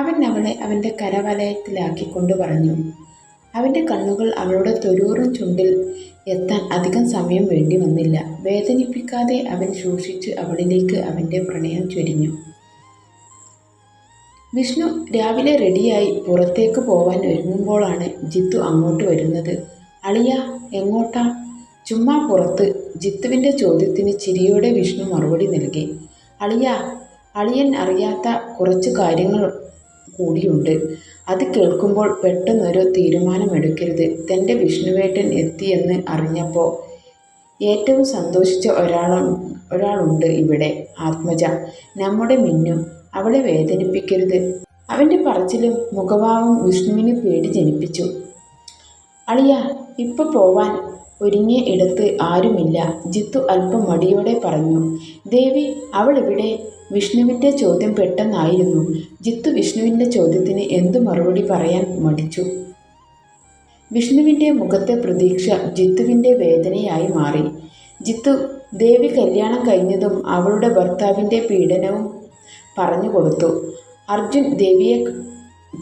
അവൻ അവളെ അവന്റെ കരവലയത്തിലാക്കിക്കൊണ്ട് പറഞ്ഞു അവന്റെ കണ്ണുകൾ അവളുടെ തൊരൂറും ചുണ്ടിൽ എത്താൻ അധികം സമയം വേണ്ടി വന്നില്ല. വേദനിപ്പിക്കാതെ അവൻ സൂക്ഷിച്ച് അവളിലേക്ക് അവന്റെ പ്രണയം ചൊരിഞ്ഞു. വിഷ്ണു രാവിലെ റെഡിയായി പുറത്തേക്ക് പോവാൻ ഒരുങ്ങുമ്പോഴാണ് ജിത്തു അങ്ങോട്ട് വരുന്നത്. അളിയ എങ്ങോട്ടാ? ചുമ്മാ പുറത്ത് ജിത്തുവിന്റെ ചോദ്യത്തിന് ചിരിയോടെ വിഷ്ണു മറുപടി നൽകി. അളിയ അളിയൻ അറിയാത്ത കുറച്ച് കാര്യങ്ങൾ കൂടിയുണ്ട്. അത് കേൾക്കുമ്പോൾ പെട്ടെന്നൊരു തീരുമാനമെടുക്കരുത്. തന്റെ വിഷ്ണുവേട്ടൻ എത്തിയെന്ന് അറിഞ്ഞപ്പോൾ ഏറ്റവും സന്തോഷിച്ച ഒരാളും ഒരാളുണ്ട് ഇവിടെ ആത്മജ. നമ്മുടെ മിന്നു അവളെ വേദനിപ്പിക്കരുത്. അവന്റെ പറച്ചിലും മുഖഭാവം വിഷ്ണുവിന് പേടി ജനിപ്പിച്ചു. അളിയ ഇപ്പൊ പോവാൻ ഒരുങ്ങിയ ഇടത്ത് ആരുമില്ല. ജിത്തു അല്പം മടിയോടെ പറഞ്ഞു ദേവി അവൾ ഇവിടെ വിഷ്ണുവിന്റെ ചോദ്യം പെട്ടെന്നായിരുന്നു. ജിത്തു വിഷ്ണുവിന്റെ ചോദ്യത്തിന് എന്തു മറുപടി പറയാൻ മടിച്ചു? വിഷ്ണുവിന്റെ മുഖത്തെ പ്രതീക്ഷ ജിത്തുവിന്റെ വേദനയായി മാറി. ജിത്തു ദേവി കല്യാണം കഴിഞ്ഞതും അവളുടെ ഭർത്താവിന്റെ പീഡനവും പറഞ്ഞു കൊടുത്തു. അർജുൻ ദേവിയെ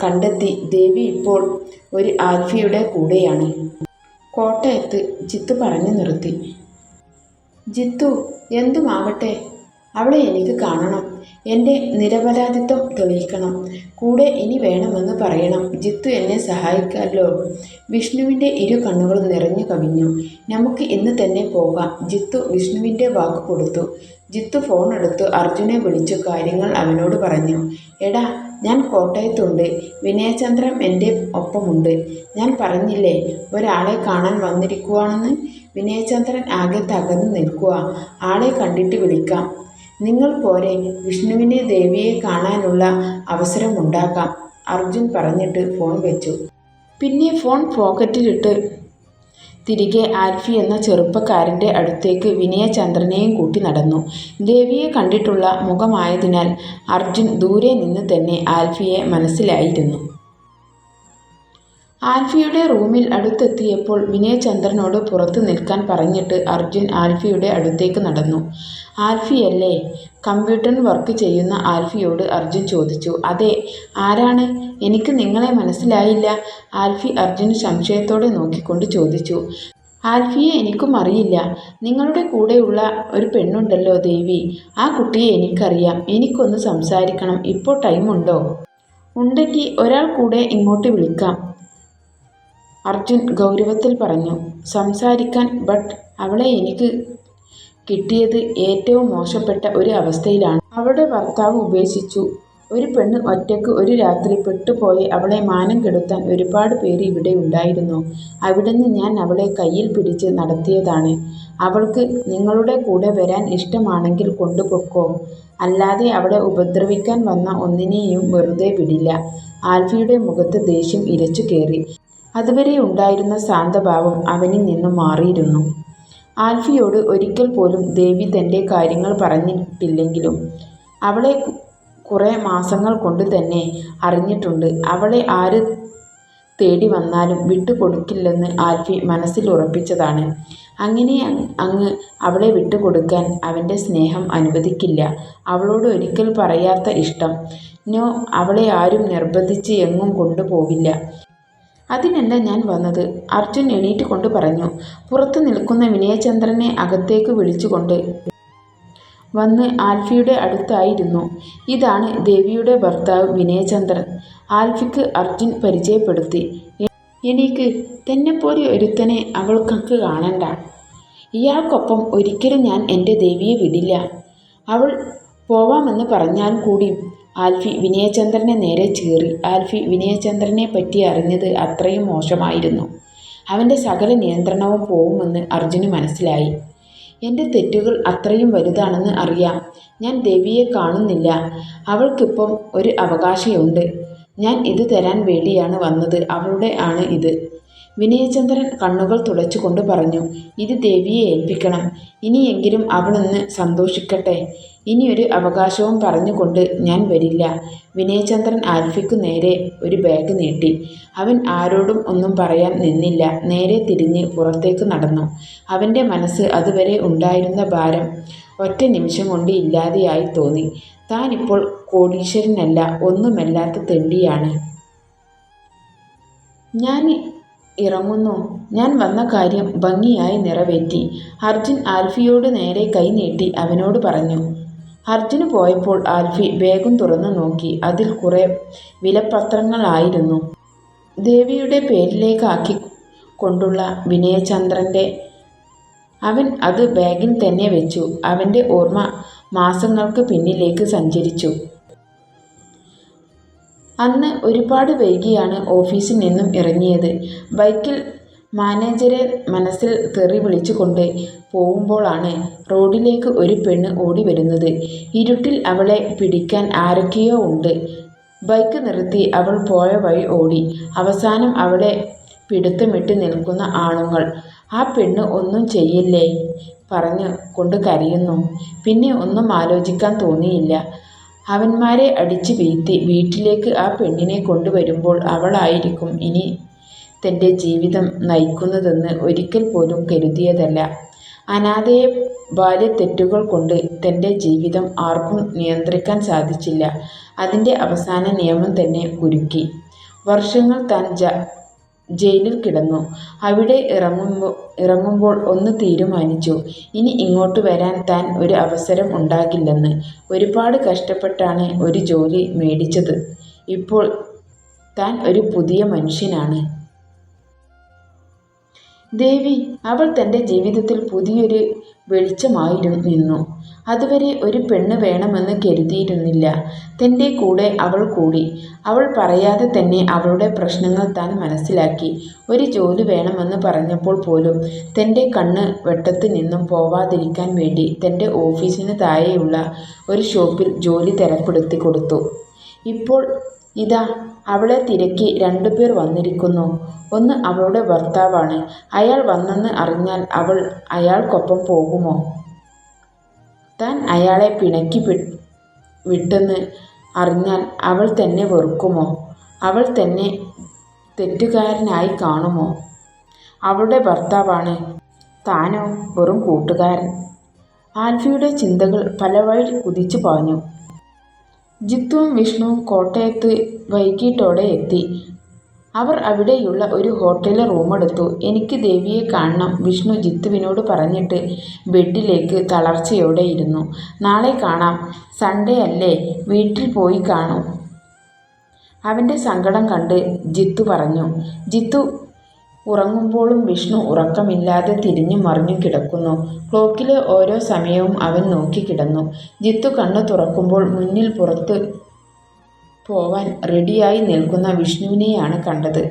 കണ്ടെത്തി. ദേവി ഇപ്പോൾ ഒരു ആൽഫിയുടെ കൂടെയാണ്. കോട്ടയത്ത് ജിത്തു പറഞ്ഞു നിർത്തി. ജിത്തു എന്തുമാവട്ടെ? അവളെ എനിക്ക് കാണണം. എന്റെ നിരപരാധിത്വം തെളിയിക്കണം. കൂടെ ഇനി വേണമെന്ന് പറയണം. ജിത്തു എന്നെ സഹായിക്കാമല്ലോ. വിഷ്ണുവിന്റെ ഇരു കണ്ണുകളും നിറഞ്ഞു കവിഞ്ഞു. നമുക്ക് ഇന്ന് തന്നെ പോകാം. ജിത്തു വിഷ്ണുവിന്റെ വാക്ക് കൊടുത്തു. ജിത്തു ഫോൺ എടുത്ത്. അർജുനെ വിളിച്ചു. കാര്യങ്ങൾ അവനോട് പറഞ്ഞു. എടാ ഞാൻ കോട്ടയത്തുണ്ട്. വിനയചന്ദ്രൻ എന്റെ ഒപ്പമുണ്ട്. ഞാൻ പറഞ്ഞില്ലേ ഒരാളെ കാണാൻ വന്നിരിക്കുവാണെന്ന്? വിനയചന്ദ്രൻ ആകെ തകർന്നു നിൽക്കുക ആളെ കണ്ടിട്ട് വിളിക്കാം. നിങ്ങൾ പോരെ വിഷ്ണുവിനെ ദേവിയെ കാണാനുള്ള അവസരമുണ്ടാക്കാം അർജുൻ പറഞ്ഞിട്ട് ഫോൺ വെച്ചു. പിന്നെ ഫോൺ പോക്കറ്റിലിട്ട് തിരികെ ആൽഫി എന്ന ചെറുപ്പക്കാരന്റെ അടുത്തേക്ക് വിനയചന്ദ്രനെയും കൂട്ടി നടന്നു. ദേവിയെ കണ്ടിട്ടുള്ള മുഖമായതിനാൽ അർജുൻ ദൂരെ നിന്ന് തന്നെ ആൽഫിയെ മനസ്സിലായിരുന്നു. ആൽഫിയുടെ റൂമിൽ അടുത്തെത്തിയപ്പോൾ വിനയചന്ദ്രനോട് പുറത്തു നിൽക്കാൻ പറഞ്ഞിട്ട് അർജുൻ ആൽഫിയുടെ അടുത്തേക്ക് നടന്നു. ആൽഫിയല്ലേ? കമ്പ്യൂട്ടറിൽ വർക്ക് ചെയ്യുന്ന ആൽഫിയോട് അർജുൻ ചോദിച്ചു. അതെ ആരാണ്? എനിക്ക് നിങ്ങളെ മനസ്സിലായില്ല ആൽഫി അർജുൻ സംശയത്തോടെ നോക്കിക്കൊണ്ട് ചോദിച്ചു. ആൽഫിയെ എനിക്കും അറിയില്ല. നിങ്ങളുടെ കൂടെയുള്ള ഒരു പെണ്ണുണ്ടല്ലോ ദേവി. ആ കുട്ടിയെ എനിക്കറിയാം. എനിക്കൊന്ന് സംസാരിക്കണം. ഇപ്പോൾ ടൈമുണ്ടോ? ഉണ്ടെങ്കിൽ ഒരാൾ കൂടെ ഇങ്ങോട്ട് വിളിക്കാം. അർജുൻ ഗൗരവത്തിൽ പറഞ്ഞു സംസാരിക്കാൻ ബട്ട് അവളെ എനിക്ക് കിട്ടിയത് ഏറ്റവും മോശപ്പെട്ട ഒരു അവസ്ഥയിലാണ്. അവളുടെ ഭർത്താവ് ഉപേക്ഷിച്ചു. ഒരു പെണ്ണ് ഒറ്റയ്ക്ക് ഒരു രാത്രി പെട്ടുപോയി അവളെ മാനം കെടുത്താൻ ഒരുപാട് പേര് ഇവിടെ ഉണ്ടായിരുന്നു. അവിടുന്ന് ഞാൻ അവളെ കയ്യിൽ പിടിച്ച് നടത്തിയതാണ്. അവൾക്ക് നിങ്ങളുടെ കൂടെ വരാൻ ഇഷ്ടമാണെങ്കിൽ കൊണ്ടുപൊക്കോ. അല്ലാതെ അവളെ ഉപദ്രവിക്കാൻ വന്ന ഒന്നിനെയും വെറുതെ വിടില്ല. ആൽഫിയുടെ മുഖത്ത് ദേഷ്യം ഇരച്ചു കയറി. അതുവരെ ഉണ്ടായിരുന്ന ശാന്തഭാവം അവനിൽ നിന്നും മാറിയിരുന്നു. ആൽഫിയോട് ഒരിക്കൽ പോലും ദേവി തന്റെ കാര്യങ്ങൾ പറഞ്ഞിട്ടില്ലെങ്കിലും അവളെ കുറേ മാസങ്ങൾ കൊണ്ട് തന്നെ അറിഞ്ഞിട്ടുണ്ട്. അവളെ ആര് തേടി വന്നാലും വിട്ടുകൊടുക്കില്ലെന്ന് ആൽഫി മനസ്സിൽ ഉറപ്പിച്ചതാണ്. അങ്ങനെ അങ്ങ് അവളെ വിട്ടുകൊടുക്കാൻ അവന്റെ സ്നേഹം അനുവദിക്കില്ല. അവളോട് ഒരിക്കൽ പറയാത്ത ഇഷ്ടം. നോ അവളെ ആരും നിർബന്ധിച്ച് എങ്ങും കൊണ്ടുപോവില്ല. അതിനല്ല ഞാൻ വന്നത്? അർജുൻ എണീറ്റ് കൊണ്ട് പറഞ്ഞു. പുറത്തു നിൽക്കുന്ന വിനയചന്ദ്രനെ അകത്തേക്ക് വിളിച്ചുകൊണ്ട് വന്ന് ആൽഫിയുടെ അടുത്തായിരുന്നു. ഇതാണ് ദേവിയുടെ ഭർത്താവ് വിനയചന്ദ്രൻ. ആൽഫിക്ക് അർജുൻ പരിചയപ്പെടുത്തി. എനിക്ക് തന്നെപ്പോലെ ഒരുത്തനെ അവൾക്കൊക്കെ കാണണ്ട. ഇയാൾക്കൊപ്പം ഒരിക്കലും ഞാൻ എന്റെ ദേവിയെ വിടില്ല. അവൾ പോവാമെന്ന് പറഞ്ഞാൽ കൂടി ആൽഫി വിനയചന്ദ്രനെ നേരെ ചീറി. ആൽഫി വിനയചന്ദ്രനെ പറ്റി അറിഞ്ഞത് അത്രയും മോശമായിരുന്നു. അവന്റെ സകല നിയന്ത്രണവും പോവുമെന്ന് അർജുന് മനസ്സിലായി. എന്റെ തെറ്റുകൾ അത്രയും വലുതാണെന്ന് അറിയാം. ഞാൻ ദേവിയെ കാണുന്നില്ല. അവൾക്കിപ്പം ഒരു അവകാശമുണ്ട് ഞാൻ ഇത് തരാൻ വേണ്ടിയാണ് വന്നത്. അവളുടെ ആണ് ഇത്. വിനയചന്ദ്രൻ കണ്ണുകൾ തുടച്ചുകൊണ്ട് പറഞ്ഞു ഇത് ദേവിയെ ഏൽപ്പിക്കണം. ഇനിയെങ്കിലും അവളൊന്ന് സന്തോഷിക്കട്ടെ. ഇനിയൊരു അവകാശവും പറഞ്ഞുകൊണ്ട് ഞാൻ വരില്ല. വിനയചന്ദ്രൻ ആൽഫിക്കു നേരെ ഒരു ബാഗ് നീട്ടി. അവൻ ആരോടും ഒന്നും പറയാൻ നിന്നില്ല. നേരെ തിരിഞ്ഞ് പുറത്തേക്ക് നടന്നു. അവന്റെ മനസ്സ് അതുവരെ ഉണ്ടായിരുന്ന ഭാരം ഒറ്റ നിമിഷം കൊണ്ട് ഇല്ലാതെയായി തോന്നി. താനിപ്പോൾ കോടീശ്വരനല്ല ഒന്നുമല്ലാത്ത തെണ്ടിയാണ്. ഞാൻ ഇറങ്ങുന്നു. ഞാൻ വന്ന കാര്യം ഭംഗിയായി നിറവേറ്റി. അർജുൻ ആൽഫിയോട് നേരെ കൈനീട്ടി അവനോട് പറഞ്ഞു അർജുന് പോയപ്പോൾ ആൽഫി വേഗം തുറന്നു നോക്കി. അതിൽ കുറേ വിലപത്രങ്ങളായിരുന്നു. ദേവിയുടെ പേരിലേക്കാക്കി കൊണ്ടുള്ള വിനയചന്ദ്രന്റെ അവൻ അത് ബാഗിൽ തന്നെ വെച്ചു. അവന്റെ ഓർമ്മ മാസങ്ങൾക്ക് പിന്നിലേക്ക് സഞ്ചരിച്ചു. അന്ന് ഒരുപാട് വൈകിയാണ് ഓഫീസിൽ നിന്നും ഇറങ്ങിയത്. ബൈക്കിൽ മാനേജരെ മനസ്സിൽ തെറി വിളിച്ചുകൊണ്ട് പോകുമ്പോഴാണ് റോഡിലേക്ക് ഒരു പെണ്ണ് ഓടി വരുന്നത്. ഇരുട്ടിൽ അവളെ പിടിക്കാൻ ആരൊക്കെയോ ഉണ്ട്. ബൈക്ക് നിർത്തി അവൾ പോയ വഴി ഓടി. അവസാനം അവളെ പിടുത്തമിട്ട് നിൽക്കുന്ന ആണുങ്ങൾ. ആ പെണ്ണ് ഒന്നും ചെയ്യില്ലേ? പറഞ്ഞു കൊണ്ട് കരയുന്നു. പിന്നെ ഒന്നും ആലോചിക്കാൻ തോന്നിയില്ല. അവന്മാരെ അടിച്ചു വീഴ്ത്തി വീട്ടിലേക്ക് ആ പെണ്ണിനെ കൊണ്ടുവരുമ്പോൾ അവളായിരിക്കും ഇനി തന്റെ ജീവിതം നയിക്കുന്നതെന്ന് ഒരിക്കൽ പോലും കരുതിയതല്ല. അനാഥയെ ബാല്യത്തെറ്റുകൾ കൊണ്ട് തന്റെ ജീവിതം ആർക്കും നിയന്ത്രിക്കാൻ സാധിച്ചില്ല. അതിന്റെ അവസാന നിയമം തന്നെ കുരുക്കി. വർഷങ്ങൾ താൻ ജ ജയിലിൽ കിടന്നു. അവിടെ ഇറങ്ങുമ്പോൾ ഒന്ന് തീരുമാനിച്ചു. ഇനി ഇങ്ങോട്ട് വരാൻ താൻ ഒരു അവസരം ഉണ്ടാകില്ലെന്ന്. ഒരുപാട് കഷ്ടപ്പെട്ടാണ് ഒരു ജോലി മേടിച്ചത്. ഇപ്പോൾ താൻ ഒരു പുതിയ മനുഷ്യനാണ്. ദേവി അവൾ തന്റെ ജീവിതത്തിൽ പുതിയൊരു വെളിച്ചമായിരുന്നു നിന്നു. അതുവരെ ഒരു പെണ്ണ് വേണമെന്ന് കരുതിയിരുന്നില്ല. തന്റെ കൂടെ അവൾ കൂടി. അവൾ പറയാതെ തന്നെ അവളുടെ പ്രശ്നങ്ങൾ താൻ മനസ്സിലാക്കി. ഒരു ജോലി വേണമെന്ന് പറഞ്ഞപ്പോൾ പോലും തന്റെ കണ്ണ് വെട്ടത്ത് നിന്നും പോവാതിരിക്കാൻ വേണ്ടി തന്റെ ഓഫീസിന് താഴെയുള്ള ഒരു ഷോപ്പിൽ ജോലി തരപ്പെടുത്തി കൊടുത്തു. ഇപ്പോൾ ഇതാ അവളെ തിരക്കി രണ്ടുപേർ വന്നിരിക്കുന്നു. ഒന്ന് അവളുടെ ഭർത്താവാണ്. അയാൾ വന്നെന്ന് അറിഞ്ഞാൽ അവൾ അയാൾക്കൊപ്പം പോകുമോ? താൻ അയാളെ പിണക്കി വിട്ടെന്ന് അറിഞ്ഞാൽ അവൾ തന്നെ വെറുക്കുമോ? അവൾ തന്നെ തെറ്റുകാരനായി കാണുമോ? അവളുടെ ഭർത്താവാണ്. താനോ വെറും കൂട്ടുകാരൻ. ആൽഫിയുടെ ചിന്തകൾ പല വഴി കുതിച്ചു പാഞ്ഞു. ജിത്തുവും വിഷ്ണുവും കോട്ടയത്ത് വൈകിട്ടോടെ എത്തി. അവർ അവിടെയുള്ള ഒരു ഹോട്ടലിൽ റൂമെടുത്തു എനിക്ക് ദേവിയെ കാണണം വിഷ്ണു ജിത്തുവിനോട് പറഞ്ഞിട്ട് ബെഡിലേക്ക് തളർച്ചയോടെ ഇരുന്നു. നാളെ കാണാം. സൺഡേ അല്ലേ? വീട്ടിൽ പോയി കാണൂ. അവന്റെ സങ്കടം കണ്ട് ജിത്തു പറഞ്ഞു. ജിത്തു ഉറങ്ങുമ്പോഴും വിഷ്ണു ഉറക്കമില്ലാതെ തിരിഞ്ഞു മറിഞ്ഞു കിടക്കുന്നു. ക്ലോക്കിലെ ഓരോ സമയവും അവൻ നോക്കി കിടന്നു. ജിത്തു കണ്ണു തുറക്കുമ്പോൾ മുന്നിൽ പുറത്ത് പോവാൻ റെഡിയായി നിൽക്കുന്ന വിഷ്ണുവിനെയാണ് കണ്ടത്.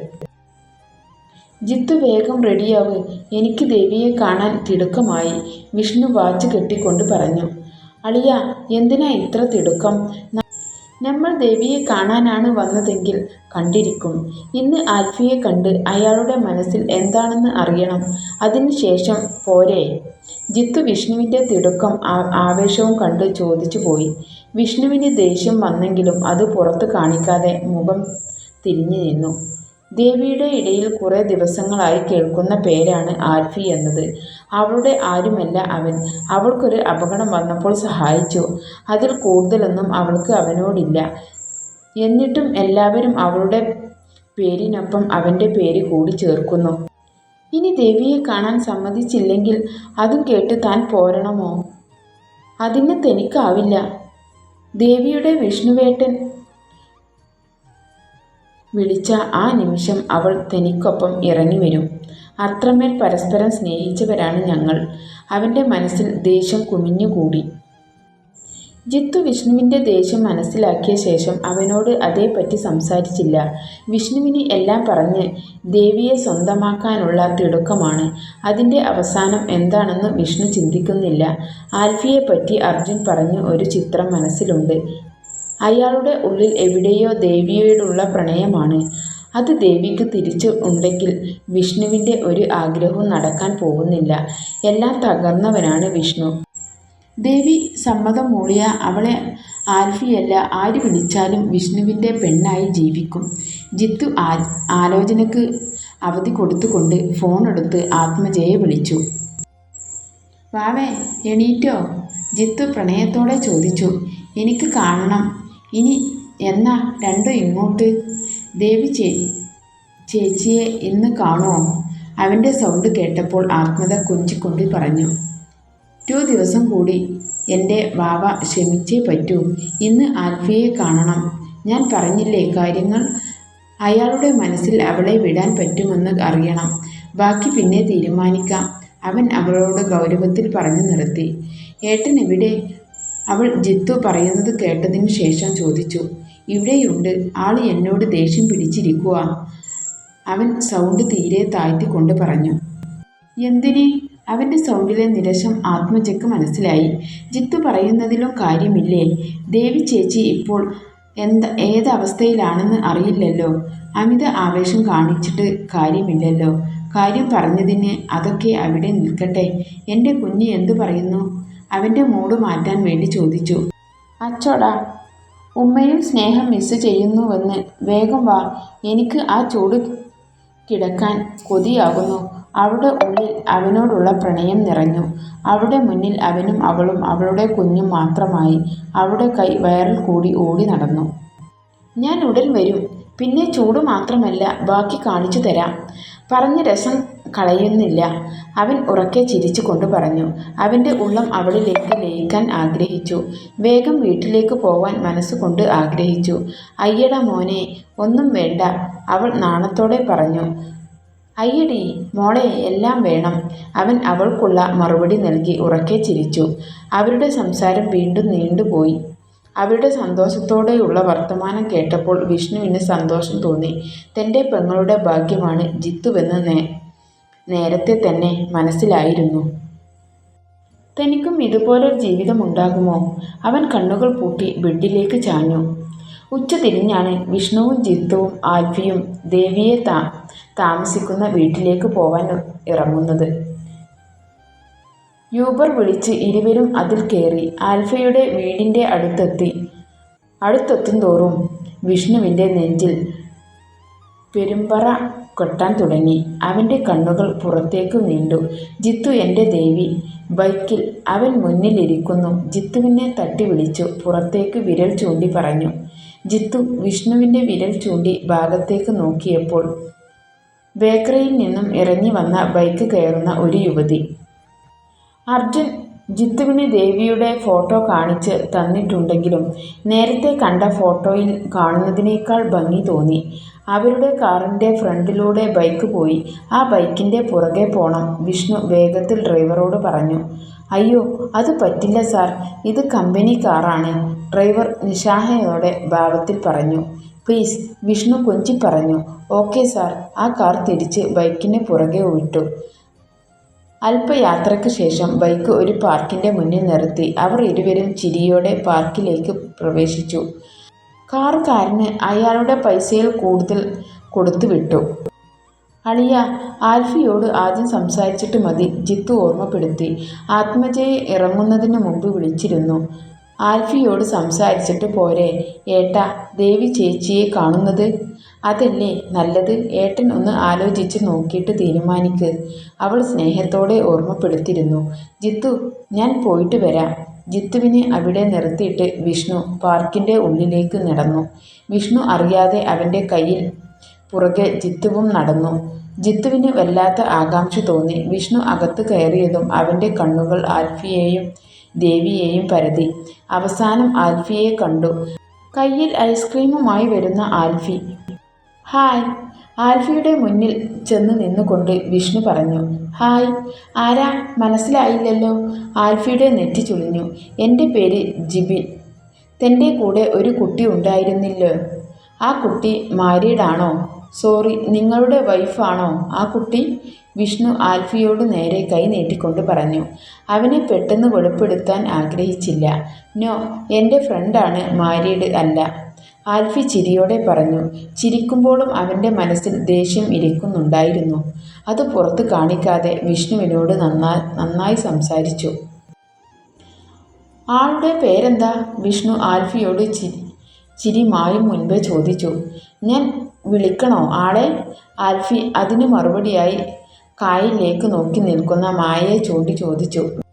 ജിത്തു വേഗം റെഡിയാവ്. എനിക്ക് ദേവിയെ കാണാൻ തിടുക്കമായി. വിഷ്ണു വാച്ച് കെട്ടിക്കൊണ്ട് പറഞ്ഞു. അളിയ എന്തിനാ ഇത്ര തിടുക്കം? നമ്മൾ ദേവിയെ കാണാനാണ് വന്നതെങ്കിൽ കണ്ടിരിക്കും. ഇന്ന് ആൽഫിയെ കണ്ട് അയാളുടെ മനസ്സിൽ എന്താണെന്ന് അറിയണം. അതിനുശേഷം പോരെ. ജിത്തു വിഷ്ണുവിന്റെ തിടുക്കം ആവേശവും കണ്ട് ചോദിച്ചു പോയി. വിഷ്ണുവിന് ദേഷ്യം വന്നെങ്കിലും അത് പുറത്ത് കാണിക്കാതെ മുഖം തിരിഞ്ഞു നിന്നു. ദേവിയുടെ ഇടയിൽ കുറേ ദിവസങ്ങളായി കേൾക്കുന്ന പേരാണ് ആൽഫി എന്നത്. അവളുടെ ആരുമല്ല അവൻ. അവൾക്കൊരു അപകടം വന്നപ്പോൾ സഹായിച്ചു. അതിൽ കൂടുതലൊന്നും അവൾക്ക് അവനോടില്ല. എന്നിട്ടും എല്ലാവരും അവളുടെ പേരിനൊപ്പം അവന്റെ പേര് കൂടി ചേർക്കുന്നു. ഇനി ദേവിയെ കാണാൻ സമ്മതിച്ചില്ലെങ്കിൽ അതും കേട്ട് താൻ പോരണമോ? അതിന് തനിക്കാവില്ല. ദേവിയുടെ വിഷ്ണുവേട്ടൻ വിളിച്ച ആ നിമിഷം അവൾ തനിക്കൊപ്പം ഇറങ്ങി വരും. അത്രമേൽ പരസ്പരം സ്നേഹിച്ചവരാണ് ഞങ്ങൾ. അവന്റെ മനസ്സിൽ ദേഷ്യം കുമിഞ്ഞുകൂടി. ജിത്തു വിഷ്ണുവിന്റെ ദേഷ്യം മനസ്സിലാക്കിയ ശേഷം അവനോട് അതേപ്പറ്റി സംസാരിച്ചില്ല. വിഷ്ണുവിന് എല്ലാം പറഞ്ഞ് ദേവിയെ സ്വന്തമാക്കാനുള്ള തിടുക്കമാണ്. അതിന്റെ അവസാനം എന്താണെന്ന് വിഷ്ണു ചിന്തിക്കുന്നില്ല. ആൽഫിയെപ്പറ്റി അർജുൻ പറഞ്ഞ് ഒരു ചിത്രം മനസ്സിലുണ്ട്. അയാളുടെ ഉള്ളിൽ എവിടെയോ ദേവിയോടുള്ള പ്രണയമാണ്. അത് ദേവിക്ക് തിരിച്ചു ഉണ്ടെങ്കിൽ വിഷ്ണുവിന്റെ ഒരു ആഗ്രഹവും നടക്കാൻ പോകുന്നില്ല. എല്ലാം തകർന്നവനാണ് വിഷ്ണു. ദേവി സമ്മതം മൂളിയ അവളെ ആൽഫിയല്ല ആര് വിളിച്ചാലും വിഷ്ണുവിന്റെ പെണ്ണായി ജീവിക്കും. ജിത്തു ആലോചനക്ക് അവധി കൊടുത്തുകൊണ്ട് ഫോൺ എടുത്ത് ആത്മജയെ വിളിച്ചു. വാവേ എണീറ്റോ? ജിത്തു പ്രണയത്തോടെ ചോദിച്ചു. എനിക്ക് കാണണം. ഇനി എന്നാ രണ്ടും ഇങ്ങോട്ട്? ദേവി ചേ ചേച്ചിയെ ഇന്ന് കാണുമോ അവന്റെ സൗണ്ട് കേട്ടപ്പോൾ ആത്മത കൊഞ്ചിക്കൊണ്ട് പറഞ്ഞു. ടു ദിവസം കൂടി എന്റെ വാവ ക്ഷമിച്ചേ പറ്റൂ. ഇന്ന് ആൽഫിയെ കാണണം. ഞാൻ പറഞ്ഞില്ലേ കാര്യങ്ങൾ? അയാളുടെ മനസ്സിൽ അവളെ വിടാൻ പറ്റുമെന്ന് അറിയണം. ബാക്കി പിന്നെ തീരുമാനിക്കാം. അവൻ അവളോട് ഗൗരവത്തിൽ പറഞ്ഞു നിർത്തി. ഏട്ടൻ എവിടെ? അവൾ ജിത്തു പറയുന്നത് കേട്ടതിനു ശേഷം ചോദിച്ചു ഇവിടെയുണ്ട്. ആൾ എന്നോട് ദേഷ്യം പിടിച്ചിരിക്കുക അവൻ സൗണ്ട് തീരെ താഴ്ത്തിക്കൊണ്ട് പറഞ്ഞു. എന്തിന്? അവന്റെ സൗണ്ടിലെ നിരശം ആത്മജയ്ക്ക് മനസ്സിലായി. ജിത്തു പറയുന്നതിലും കാര്യമില്ലേ? ദേവി ചേച്ചി ഇപ്പോൾ എന്താ ഏതവസ്ഥയിലാണെന്ന് അറിയില്ലല്ലോ. അമിത ആവേശം കാണിച്ചിട്ട് കാര്യമില്ലല്ലോ. കാര്യം പറഞ്ഞതിന് അതൊക്കെ അവിടെ നിൽക്കട്ടെ. എന്റെ കുഞ്ഞ് എന്തു പറയുന്നു? അവന്റെ മൂഡ് മാറ്റാൻ വേണ്ടി ചോദിച്ചു. അച്ചോടാ ഉമ്മയും സ്നേഹം മിസ് ചെയ്യുന്നുവെന്ന് വേഗം വാ. എനിക്ക് ആ ചൂട് കിടക്കാൻ കൊതിയാകുന്നു. അവിടെ ഉള്ളിൽ അവനോടുള്ള പ്രണയം നിറഞ്ഞു. അവിടെ മുന്നിൽ അവനും അവളും അവളുടെ കുഞ്ഞും മാത്രമായി. അവളുടെ കൈ വയറിൽ കൂടി ഓടി നടന്നു. ഞാൻ ഉടൻ വരും. പിന്നെ ചൂട് മാത്രമല്ല ബാക്കി കാണിച്ചു തരാം. പറഞ്ഞ രസം കളയുന്നില്ല. അവൻ ഉറക്കെ ചിരിച്ചു ചിരിച്ചുകൊണ്ട് പറഞ്ഞു. അവന്റെ ഉള്ളം അവളിലേക്ക് ലയിക്കാൻ ആഗ്രഹിച്ചു. വേഗം വീട്ടിലേക്ക് പോവാൻ മനസ്സുകൊണ്ട് ആഗ്രഹിച്ചു. അയ്യട മോനെ ഒന്നും വേണ്ട. അവൾ നാണത്തോടെ പറഞ്ഞു. അയ്യടി മോളെ എല്ലാം വേണം. അവൻ അവൾക്കുള്ള മറുപടി നൽകി ഉറക്കെ ചിരിച്ചു. അവരുടെ സംസാരം വീണ്ടും നീണ്ടുപോയി അവരുടെ സന്തോഷത്തോടെയുള്ള വർത്തമാനം കേട്ടപ്പോൾ വിഷ്ണുവിന് സന്തോഷം തോന്നി. തന്റെ പെങ്ങളുടെ ഭാഗ്യമാണ് ജിത്തുവെന്ന് നേരത്തെ തന്നെ മനസ്സിലായിരുന്നു. തനിക്കും ഇതുപോലൊരു ജീവിതം ഉണ്ടാകുമോ അവൻ കണ്ണുകൾ പൂട്ടി ബെഡിലേക്ക് ചാഞ്ഞു. ഉച്ച തിരിഞ്ഞാണ് വിഷ്ണുവും ജിത്തുവും ആൽഫിയും ദേവിയെ താ താമസിക്കുന്ന വീട്ടിലേക്ക് പോവാൻ ഇറങ്ങുന്നത്. യൂബർ വിളിച്ച് ഇരുവരും അതിൽ കയറി ആൽഫയുടെ വീടിന്റെ അടുത്തെത്തി. അടുത്തെത്തും തോറും വിഷ്ണുവിന്റെ നെഞ്ചിൽ പെരുമ്പറ കൊട്ടാൻ തുടങ്ങി. അവന്റെ കണ്ണുകൾ പുറത്തേക്ക് നീണ്ടു. ജിത്തു എന്റെ ദേവി. ബൈക്കിൽ അവൻ മുന്നിലിരിക്കുന്നു. ജിത്തുവിനെ തട്ടി വിളിച്ചു. പുറത്തേക്ക് വിരൽ ചൂണ്ടി പറഞ്ഞു. ജിത്തു വിഷ്ണുവിന്റെ വിരൽ ചൂണ്ടി ഭാഗത്തേക്ക് നോക്കിയപ്പോൾ ബേക്കറിയിൽ നിന്നും ഇറങ്ങി വന്ന ബൈക്ക് കയറുന്ന ഒരു യുവതി. അർജുൻ ജിത്തുവിന് ദേവിയുടെ ഫോട്ടോ കാണിച്ച് തന്നിട്ടുണ്ടെങ്കിലും നേരത്തെ കണ്ട ഫോട്ടോയിൽ കാണുന്നതിനേക്കാൾ ഭംഗി തോന്നി. അവരുടെ കാറിന്റെ ഫ്രണ്ടിലൂടെ ബൈക്ക് പോയി. ആ ബൈക്കിന്റെ പുറകെ പോണം വിഷ്ണു വേഗത്തിൽ ഡ്രൈവറോട് പറഞ്ഞു. അയ്യോ അത് പറ്റില്ല സാർ. ഇത് കമ്പനി കാറാണ് ഡ്രൈവർ നിശാഹയോടെ ഭാവത്തിൽ പറഞ്ഞു. പ്ലീസ് വിഷ്ണു കൊഞ്ചി പറഞ്ഞു. Okay sir. ആ കാർ തിരിച്ച് ബൈക്കിന് പുറകെ വിട്ടു. അല്പയാത്രയ്ക്ക് ശേഷം ബൈക്ക് ഒരു പാർക്കിന്റെ മുന്നിൽ നിർത്തി. അവർ ഇരുവരും ചിരിയോടെ പാർക്കിലേക്ക് പ്രവേശിച്ചു. കാറുകാരന് അയാളുടെ പൈസയിൽ കൂടുതൽ കൊടുത്തു വിട്ടു. അളിയ ആൽഫിയോട് ആദ്യം സംസാരിച്ചിട്ട് മതി. ജിത്തു ഓർമ്മപ്പെടുത്തി. ആത്മജയെ ഇറങ്ങുന്നതിന് മുമ്പ് വിളിച്ചിരുന്നു. ആൽഫിയോട് സംസാരിച്ചിട്ട് പോരെ. ഏട്ട ദേവി ചേച്ചിയെ കാണുന്നത്? അതല്ലേ നല്ലത്? ഏട്ടൻ ഒന്ന് ആലോചിച്ച് നോക്കിയിട്ട് തീരുമാനിക്ക്. അവൾ സ്നേഹത്തോടെ ഓർമ്മപ്പെടുത്തിയിരുന്നു. ജിത്തു ഞാൻ പോയിട്ട് വരാം. ജിത്തുവിനെ അവിടെ നിർത്തിയിട്ട് വിഷ്ണു പാർക്കിന്റെ ഉള്ളിലേക്ക് നടന്നു. വിഷ്ണു അറിയാതെ അവന്റെ കയ്യിൽ പുറകെ ജിത്തുവും നടന്നു. ജിത്തുവിന് വല്ലാത്ത ആകാംക്ഷ തോന്നി. വിഷ്ണു അകത്ത് കയറിയതും അവന്റെ കണ്ണുകൾ ആൽഫിയെയും ദേവിയെയും പരതി. അവസാനം ആൽഫിയെ കണ്ടു. കയ്യിൽ ഐസ്ക്രീമുമായി വരുന്ന ആൽഫി ഹായ് ആൽഫിയുടെ മുന്നിൽ ചെന്ന് നിന്നുകൊണ്ട് വിഷ്ണു പറഞ്ഞു ഹായ് ആരാ? മനസ്സിലായില്ലല്ലോ. ആൽഫിയുടെ നെറ്റി ചുളിഞ്ഞു. എന്റെ പേര് ജിബിൻ. തന്റെ കൂടെ ഒരു കുട്ടി ഉണ്ടായിരുന്നില്ലോ? ആ കുട്ടി മാരീഡാണോ? സോറി നിങ്ങളുടെ വൈഫാണോ ആ കുട്ടി? വിഷ്ണു ആൽഫിയോട് നേരെ കൈ നീട്ടിക്കൊണ്ട് പറഞ്ഞു അവനെ പെട്ടെന്ന് വെളിപ്പെടുത്താൻ ആഗ്രഹിച്ചില്ല. നോ എന്റെ ഫ്രണ്ടാണ് മാരീഡ് അല്ല. ആൽഫി ചിരിയോടെ പറഞ്ഞു ചിരിക്കുമ്പോഴും അവന്റെ മനസ്സിൽ ദേഷ്യം ഇരിക്കുന്നുണ്ടായിരുന്നു. അത് പുറത്ത് കാണിക്കാതെ വിഷ്ണുവിനോട് നന്നായി നന്നായി സംസാരിച്ചു. ആളുടെ പേരെന്താ? വിഷ്ണു ആൽഫിയോട് ചിരി ചിരി മായും മുൻപേ ചോദിച്ചു. ഞാൻ വിളിക്കണോ ആളെ? ആൽഫി അതിന് മറുപടിയായി കായലിലേക്ക് നോക്കി നിൽക്കുന്ന മായയെ ചൂണ്ടി ചോദിച്ചു.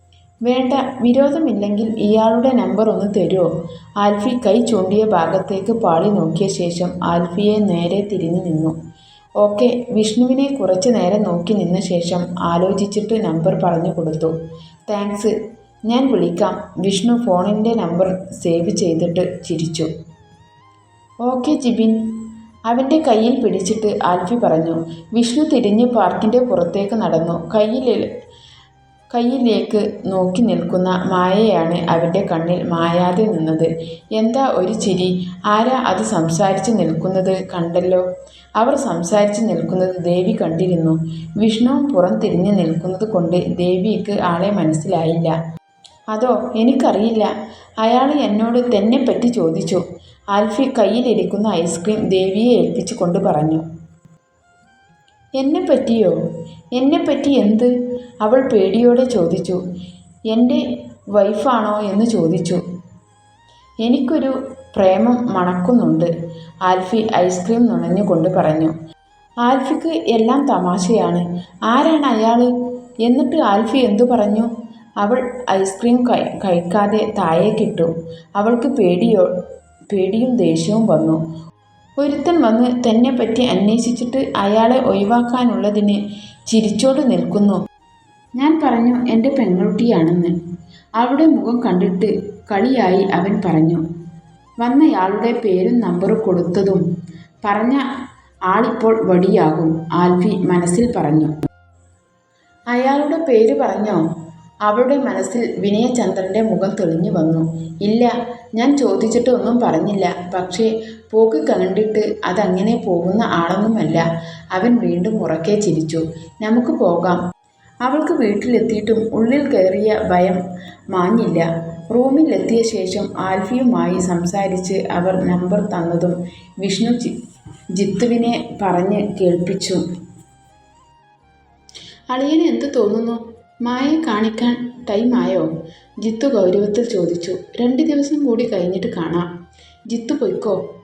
വേണ്ട വിരോധമില്ലെങ്കിൽ ഇയാളുടെ നമ്പർ ഒന്ന് തരുമോ ആൽഫി കൈ ചൂണ്ടിയ ഭാഗത്തേക്ക് പാളി നോക്കിയ ശേഷം ആൽഫിയെ നേരെ തിരിഞ്ഞു നിന്നു. ഓക്കെ വിഷ്ണുവിനെ കുറച്ചു നേരം നോക്കി നിന്ന ശേഷം ആലോചിച്ചിട്ട് നമ്പർ പറഞ്ഞു കൊടുത്തു. താങ്ക്സ്. ഞാൻ വിളിക്കാം. വിഷ്ണു ഫോണിന്റെ നമ്പർ സേവ് ചെയ്തിട്ട് ചിരിച്ചു. ഓക്കെ ജിബിൻ. അവന്റെ കയ്യിൽ പിടിച്ചിട്ട് ആൽഫി പറഞ്ഞു വിഷ്ണു തിരിഞ്ഞ് പാർക്കിന്റെ പുറത്തേക്ക് നടന്നു. കയ്യിൽ കയ്യിലേക്ക് നോക്കി നിൽക്കുന്ന മായയാണ് അവന്റെ കണ്ണിൽ മായാതെ നിന്നത്. എന്താ ഒരു ചിരി? ആരാ അത് സംസാരിച്ച് നിൽക്കുന്നത് കണ്ടല്ലോ? അവർ സംസാരിച്ച് നിൽക്കുന്നത് ദേവി കണ്ടിരുന്നു. വിഷ്ണു പുറം തിരിഞ്ഞ് നിൽക്കുന്നത് കൊണ്ട് ദേവിക്ക് ആളെ മനസ്സിലായില്ല. അതോ എനിക്കറിയില്ല. അയാൾ എന്നോട് തന്നെ പറ്റി ചോദിച്ചു. ആൽഫി കയ്യിലിരിക്കുന്ന ഐസ്ക്രീം ദേവിയെ ഏൽപ്പിച്ചു കൊണ്ട് പറഞ്ഞു. എന്നെ പറ്റിയോ എന്നെ പറ്റി എന്ത്? അവൾ പേടിയോടെ ചോദിച്ചു. എന്റെ വൈഫാണോ? എന്ന് ചോദിച്ചു. എനിക്കൊരു പ്രേമം മണക്കുന്നുണ്ട് ആൽഫി ഐസ്ക്രീം നുണഞ്ഞുകൊണ്ട് പറഞ്ഞു. ആൽഫിക്ക് എല്ലാം തമാശയാണ്. ആരാണ് അയാൾ എന്നിട്ട് ആൽഫി എന്തു പറഞ്ഞു? അവൾ ഐസ്ക്രീം കഴിക്കാതെ താഴേക്കിട്ടു. അവൾക്ക് പേടിയോ പേടിയും ദേഷ്യവും വന്നു. ഒരുത്തൻ വന്ന് തന്നെ പറ്റി അന്വേഷിച്ചിട്ട് അയാളെ ഒഴിവാക്കാനുള്ളതിന് ചിരിച്ചോട് നിൽക്കുന്നു. ഞാൻ പറഞ്ഞു എന്റെ പെൺകുട്ടിയാണെന്ന്. അവളുടെ മുഖം കണ്ടിട്ട് കളിയായി അവൻ പറഞ്ഞു വന്നയാളുടെ പേരും നമ്പറും കൊടുത്തതും പറഞ്ഞ ആളിപ്പോൾ വടിയാകും ആൽഫി മനസ്സിൽ പറഞ്ഞു. അയാളുടെ പേര് പറഞ്ഞോ? അവളുടെ മനസ്സിൽ വിനയചന്ദ്രന്റെ മുഖം തെളിഞ്ഞു വന്നു. ഇല്ല ഞാൻ ചോദിച്ചിട്ട് ഒന്നും പറഞ്ഞില്ല. പക്ഷേ പോക്ക് കണ്ടിട്ട് അതങ്ങനെ പോകുന്ന ആളൊന്നുമല്ല. അവൻ വീണ്ടും ഉറക്കെ ചിരിച്ചു. നമുക്ക് പോകാം. അവൾക്ക് വീട്ടിലെത്തിയിട്ടും ഉള്ളിൽ കയറിയ ഭയം മാഞ്ഞില്ല. റൂമിലെത്തിയ ശേഷം ആൽഫിയുമായി സംസാരിച്ച് അവർ നമ്പർ തന്നതും വിഷ്ണു ജിത്തുവിനെ പറഞ്ഞ് കേൾപ്പിച്ചു. അളിയന് എന്ത് തോന്നുന്നു? മായെ കാണിക്കാൻ ടൈമായോ ജിത്തു ഗൗരവത്തിൽ ചോദിച്ചു. രണ്ട് ദിവസം കൂടി കഴിഞ്ഞിട്ട് കാണാം. ജിത്തു പൊയ്ക്കോ?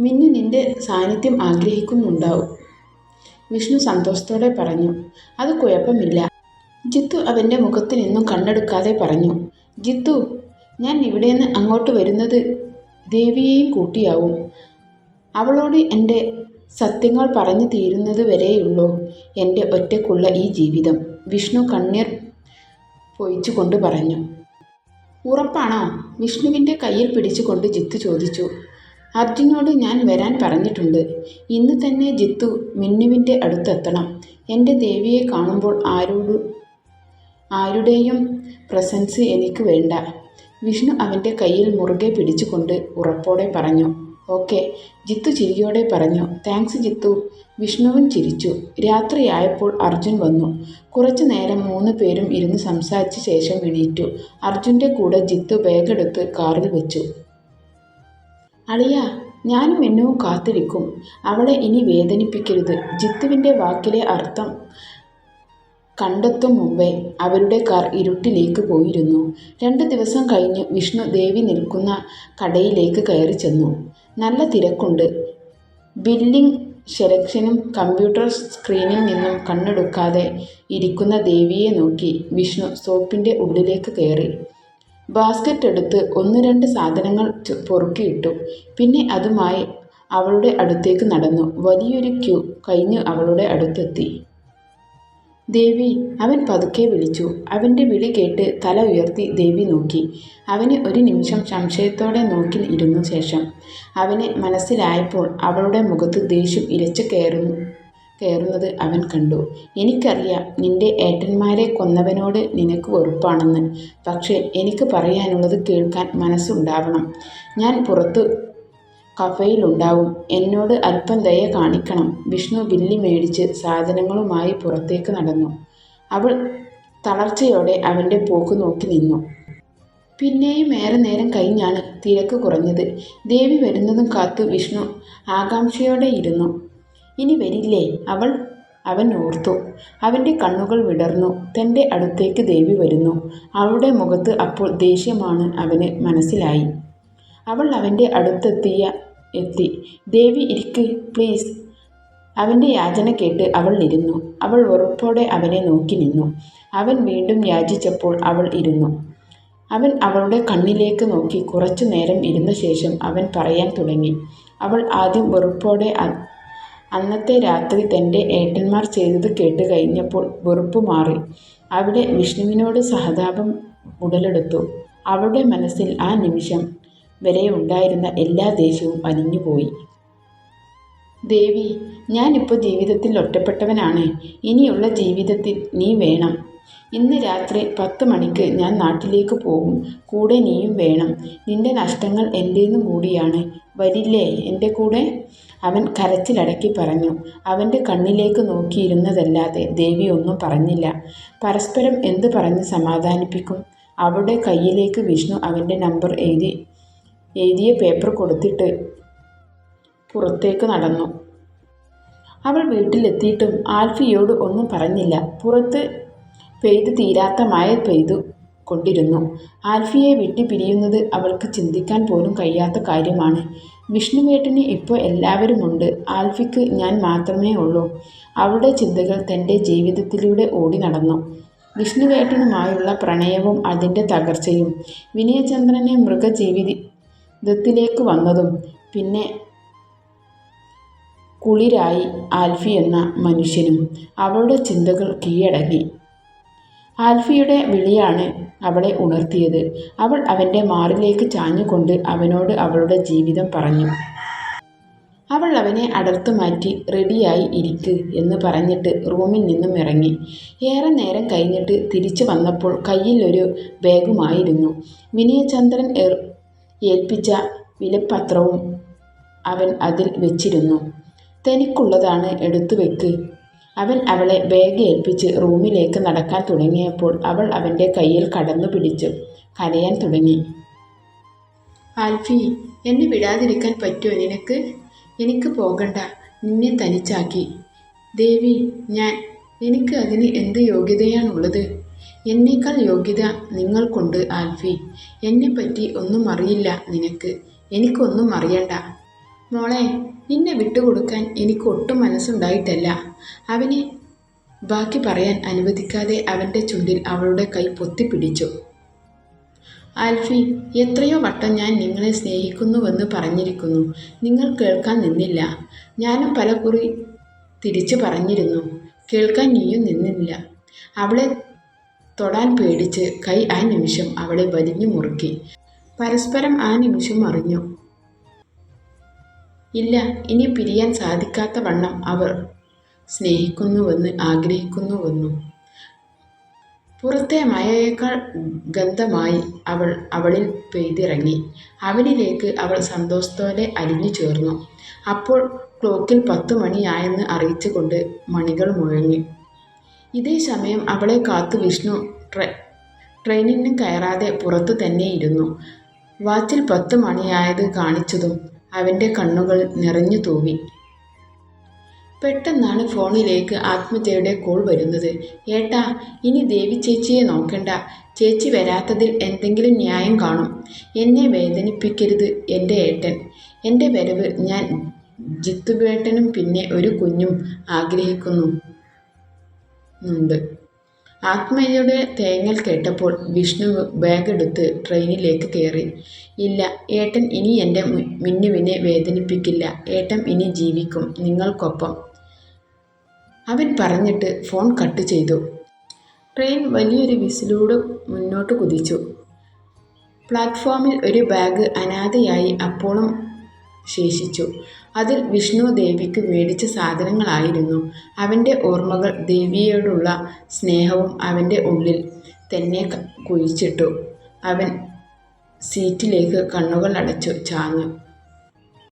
മിന്നു നിന്റെ സാന്നിധ്യം ആഗ്രഹിക്കുന്നുണ്ടാവും. വിഷ്ണു സന്തോഷത്തോടെ പറഞ്ഞു. അത് കുഴപ്പമില്ല. ജിത്തു അവന്റെ മുഖത്ത് നിന്നും കണ്ണെടുക്കാതെ പറഞ്ഞു. ജിത്തു ഞാൻ ഇവിടെ നിന്ന് അങ്ങോട്ട് വരുന്നത് ദേവിയെയും കൂട്ടിയാവും. അവളോട് എന്റെ സത്യങ്ങൾ പറഞ്ഞു തീരുന്നത് വരെയുള്ളൂ എന്റെ ഒറ്റക്കുള്ള ഈ ജീവിതം. വിഷ്ണു കണ്ണീർ പൊയിച്ചുകൊണ്ട് പറഞ്ഞു. ഉറപ്പാണോ? വിഷ്ണുവിന്റെ കയ്യിൽ പിടിച്ചുകൊണ്ട് ജിത്തു ചോദിച്ചു. അർജുനോട് ഞാൻ വരാൻ പറഞ്ഞിട്ടുണ്ട്. ഇന്ന് തന്നെ ജിത്തു മിന്നുവിന്റെ അടുത്തെത്തണം. എന്റെ ദേവിയെ കാണുമ്പോൾ ആരോട് ആരുടെയും പ്രസൻസ് എനിക്ക് വേണ്ട. വിഷ്ണു അവന്റെ കയ്യിൽ മുറുകെ പിടിച്ചുകൊണ്ട് ഉറപ്പോടെ പറഞ്ഞു. ഓക്കെ ജിത്തു ചിരിയോടെ പറഞ്ഞു. താങ്ക്സ് ജിത്തു. വിഷ്ണുവും ചിരിച്ചു. രാത്രിയായപ്പോൾ അർജുൻ വന്നു. കുറച്ചു നേരം മൂന്ന് പേരും ഇരുന്ന് സംസാരിച്ച ശേഷം എണീറ്റു. അർജുന്റെ കൂടെ ജിത്തു ബാഗെടുത്ത് കാറിൽ വെച്ചു. അളിയ ഞാനും എന്നും കാത്തിരിക്കും. അവളെ ഇനി വേദനിപ്പിക്കരുത്. ജിത്തുവിന്റെ വാക്കിലെ അർത്ഥം കണ്ടെത്തും മുമ്പേ അവരുടെ കാർ ഇരുട്ടിലേക്ക് പോയിരുന്നു. രണ്ട് ദിവസം കഴിഞ്ഞ് വിഷ്ണു ദേവി നിൽക്കുന്ന കടയിലേക്ക് കയറി ചെന്നു. നല്ല തിരക്കുണ്ട്. ബില്ലിംഗ് സെലക്ഷനും കമ്പ്യൂട്ടർ സ്ക്രീനിൽ നിന്നും കണ്ണെടുക്കാതെ ഇരിക്കുന്ന ദേവിയെ നോക്കി വിഷ്ണു സോപ്പിന്റെ ഉള്ളിലേക്ക് കയറി. ബാസ്ക്കറ്റ് എടുത്ത് ഒന്ന് രണ്ട് സാധനങ്ങൾ പൊറുക്കിയിട്ടു. പിന്നെ അതുമായി അവളുടെ അടുത്തേക്ക് നടന്നു. വലിയൊരു ക്യൂ കഴിഞ്ഞ് അവളുടെ അടുത്തെത്തി. ദേവി അവൻ പതുക്കെ വിളിച്ചു. അവന്റെ വിളി കേട്ട് തല ഉയർത്തി ദേവി നോക്കി. അവനെ ഒരു നിമിഷം സംശയത്തോടെ നോക്കി ഇരുന്ന ശേഷം. അവനെ മനസ്സിലായപ്പോൾ അവളുടെ മുഖത്ത് ദേഷ്യം ഇരച്ചു കയറുന്നു കയറുന്നത് അവൻ കണ്ടു. എനിക്കറിയാം നിന്റെ ഏട്ടന്മാരെ കൊന്നവനോട് നിനക്ക് വെറുപ്പാണെന്ന്. പക്ഷേ എനിക്ക് പറയാനുള്ളത് കേൾക്കാൻ മനസ്സുണ്ടാവണം. ഞാൻ പുറത്ത് കഫയിലുണ്ടാവും. എന്നോട് അല്പം ദയ കാണിക്കണം. വിഷ്ണു ബില്ലി മേടിച്ച് സാധനങ്ങളുമായി പുറത്തേക്ക് നടന്നു. അവൾ തളർച്ചയോടെ അവന്റെ പോക്ക് നോക്കി നിന്നു. പിന്നെയും ഏറെ നേരം കഴിഞ്ഞാണ് തിരക്ക് കുറഞ്ഞത്. ദേവി വരുന്നതും കാത്തു വിഷ്ണു ആകാംക്ഷയോടെ ഇരുന്നു. ഇനി വരില്ലേ? അവൾ അവൻ ഓർത്തു. അവന്റെ കണ്ണുകൾ വിടർന്നു. തന്റെ അടുത്തേക്ക് ദേവി വരുന്നു. അവളുടെ മുഖത്ത് അപ്പോൾ ദേഷ്യമാണ് അവന് മനസ്സിലായി. അവൾ അവന്റെ അടുത്തെത്തിയ എത്തി. ദേവി ഇരിക്ക് പ്ലീസ്. അവന്റെ യാചന കേട്ട് അവൾ ഇരുന്നു. അവൾ ഉറപ്പോടെ അവനെ നോക്കി നിന്നു. അവൻ വീണ്ടും യാചിച്ചപ്പോൾ അവൾ ഇരുന്നു. അവൻ അവളുടെ കണ്ണിലേക്ക് നോക്കി കുറച്ചു നേരം ഇരുന്ന ശേഷം അവൻ പറയാൻ തുടങ്ങി. അവൾ ആദ്യം വെറുപ്പോടെ അന്നത്തെ രാത്രി തന്റെ ഏട്ടന്മാർ ചെയ്തത് കേട്ട് കഴിഞ്ഞപ്പോൾ വെറുപ്പ് മാറി. അവിടെ വിഷ്ണുവിനോട് സഹതാപം ഉടലെടുത്തു. അവളുടെ മനസ്സിൽ ആ നിമിഷം വരെ ഉണ്ടായിരുന്ന എല്ലാ ദേഷ്യവും അലിഞ്ഞുപോയി ദേവി ഞാനിപ്പോൾ ജീവിതത്തിൽ ഒറ്റപ്പെട്ടവനാണ്. ഇനിയുള്ള ജീവിതത്തിൽ നീ വേണം. ഇന്ന് രാത്രി പത്ത് മണിക്ക് ഞാൻ നാട്ടിലേക്ക് പോകും. കൂടെ നീയും വേണം. നിന്റെ നഷ്ടങ്ങൾ എന്റേന്നും കൂടിയാണ്. വരില്ലേ എന്റെ കൂടെ? അവൻ കരച്ചിലടക്കി പറഞ്ഞു. അവന്റെ കണ്ണിലേക്ക് നോക്കിയിരുന്നതല്ലാതെ ദേവി ഒന്നും പറഞ്ഞില്ല. പരസ്പരം എന്ത് പറഞ്ഞ് സമാധാനിപ്പിക്കും? അവളുടെ കയ്യിലേക്ക് വിഷ്ണു അവന്റെ നമ്പർ എഴുതി എഴുതിയ പേപ്പർ കൊടുത്തിട്ട് പുറത്തേക്ക് നടന്നു. അവൾ വീട്ടിലെത്തിയിട്ടും ആൽഫിയോട് ഒന്നും പറഞ്ഞില്ല. പുറത്ത് പെയ്തു തീരാത്ത മഴ പെയ്തു കൊണ്ടിരുന്നു. ആൽഫിയെ പിരിയുന്നത് അവൾക്ക് ചിന്തിക്കാൻ പോലും കഴിയാത്ത കാര്യമാണ്. വിഷ്ണുവേട്ടന് ഇപ്പോൾ എല്ലാവരുമുണ്ട് ആൽഫിക്ക് ഞാൻ മാത്രമേ ഉള്ളൂ. അവളുടെ ചിന്തകൾ തന്റെ ജീവിതത്തിലൂടെ ഓടി നടന്നു. വിഷ്ണുവേട്ടനുമായുള്ള പ്രണയവും അതിന്റെ തകർച്ചയും. വിനയചന്ദ്രനെ മൃഗജീവിതത്തിലേക്ക് വന്നതും പിന്നെ കുളിരായി ആൽഫി എന്ന മനുഷ്യനും അവളുടെ ചിന്തകൾ കീഴടങ്ങി. ആൽഫിയുടെ വിളിയാണ് അവളെ ഉണർത്തിയത്. അവൾ അവന്റെ മാറിലേക്ക് ചാഞ്ഞുകൊണ്ട് അവനോട് അവളുടെ ജീവിതം പറഞ്ഞു. അവൾ അവനെ അടർത്തു മാറ്റി റെഡിയായി ഇരിക്ക് എന്ന് പറഞ്ഞിട്ട് റൂമിൽ നിന്നും ഇറങ്ങി. ഏറെ നേരം കഴിഞ്ഞിട്ട് തിരിച്ചു വന്നപ്പോൾ കയ്യിൽ ഒരു ബാഗുമായിരുന്നു. വിനയചന്ദ്രൻ ഏൽപ്പിച്ച വിലപ്പത്രവും അവൻ അതിൽ വെച്ചിരുന്നു. തനിക്കുള്ളതാണ് എടുത്തു വെക്ക് അവൻ അവളെ ബാഗ് ഏൽപ്പിച്ച് റൂമിലേക്ക് നടക്കാൻ തുടങ്ങിയപ്പോൾ അവൾ അവന്റെ കയ്യിൽ കടന്നു പിടിച്ചു കരയാൻ തുടങ്ങി. ആൽഫി എന്നെ വിടാതിരിക്കാൻ പറ്റുമോ നിനക്ക്? എനിക്ക് പോകണ്ട. നിന്നെ തനിച്ചാക്കി. ദേവി ഞാൻ എനിക്ക് അതിന് എന്ത് യോഗ്യതയാണുള്ളത്? എന്നേക്കാൾ യോഗ്യത നിങ്ങൾക്കുണ്ട് ആൽഫി. എന്നെപ്പറ്റി ഒന്നും അറിയില്ല നിനക്ക്. എനിക്കൊന്നും അറിയണ്ട. മോളെ നിന്നെ വിട്ടുകൊടുക്കാൻ എനിക്ക് ഒട്ടും മനസ്സുണ്ടായിട്ടല്ല. അവനെ ബാക്കി പറയാൻ അനുവദിക്കാതെ അവന്റെ ചുണ്ടിൽ അവളുടെ കൈ പൊത്തിപ്പിടിച്ചു. ആൽഫി എത്രയോ വട്ടം ഞാൻ നിങ്ങളെ സ്നേഹിക്കുന്നുവെന്ന് പറഞ്ഞിരിക്കുന്നു. നിങ്ങൾ കേൾക്കാൻ നിന്നില്ല. ഞാനും പലകുറി തിരിച്ചു പറഞ്ഞിരുന്നു. കേൾക്കാൻ നീയും നിന്നില്ല. അവളെ തൊടാൻ പേടിച്ച് കൈ ആ നിമിഷം അവളെ വലിഞ്ഞു മുറുക്കി. പരസ്പരം ആ നിമിഷം അറിഞ്ഞു. ഇല്ല ഇനി പിരിയാൻ സാധിക്കാത്ത വണ്ണം അവർ സ്നേഹിക്കുന്നുവെന്ന് ആഗ്രഹിക്കുന്നുവെന്നും. പുറത്തെ മയയേക്കാൾ ഗന്ധമായി അവൾ അവളിൽ പെയ്തിറങ്ങി. അവനിലേക്ക് അവൾ സന്തോഷത്തോടെ അലിഞ്ഞു ചേർന്നു. അപ്പോൾ ക്ലോക്കിൽ പത്തു മണിയായെന്ന് അറിയിച്ചുകൊണ്ട് മണികൾ മുഴങ്ങി. ഇതേ സമയം അവളെ കാത്തു വിഷ്ണു ട്രെ ട്രെയിനിന് കയറാതെ പുറത്തു തന്നെ ഇരുന്നു വാച്ചിൽ പത്ത് മണിയായത് കാണിച്ചതും അവന്റെ കണ്ണുകൾ നിറഞ്ഞു തൂവി. പെട്ടെന്നാണ് ഫോണിലേക്ക് ആത്മജയുടെ കോൾ വരുന്നത്. ഏട്ടാ ഇനി ദേവി ചേച്ചിയെ നോക്കണ്ട. ചേച്ചി വരാത്തതിൽ എന്തെങ്കിലും ന്യായം കാണും. എന്നെ വേദനിപ്പിക്കരുത് എന്റെ ഏട്ടൻ. എന്റെ വരവ് ഞാൻ ജിത്തുവേട്ടനും പിന്നെ ഒരു കുഞ്ഞും ആഗ്രഹിക്കുന്നു. ഉണ്ട്. ആത്മയുടെ തേങ്ങൽ കേട്ടപ്പോൾ വിഷ്ണു ബാഗെടുത്ത് ട്രെയിനിലേക്ക് കയറി. ഇല്ല ഏട്ടൻ ഇനി എന്റെ മിന്നുവിനെ വേദനിപ്പിക്കില്ല. ഏട്ടൻ ഇനി ജീവിക്കും നിങ്ങൾക്കൊപ്പം. അവൻ പറഞ്ഞിട്ട് ഫോൺ കട്ട് ചെയ്തു. ട്രെയിൻ വലിയൊരു വിസിലൂടെ മുന്നോട്ട് കുതിച്ചു. പ്ലാറ്റ്ഫോമിൽ ഒരു ബാഗ് അനാഥയായി അപ്പോളും ശേഷിച്ചു. അതിൽ വിഷ്ണു ദേവിക്ക് മേടിച്ച സാധനങ്ങളായിരുന്നു. അവന്റെ ഓർമ്മകൾ ദേവിയോടുള്ള സ്നേഹവും അവന്റെ ഉള്ളിൽ തന്നെ കുഴിച്ചിട്ടു. അവൻ സീറ്റിലേക്ക് കണ്ണുകൾ അടച്ചു ചാഞ്ഞു.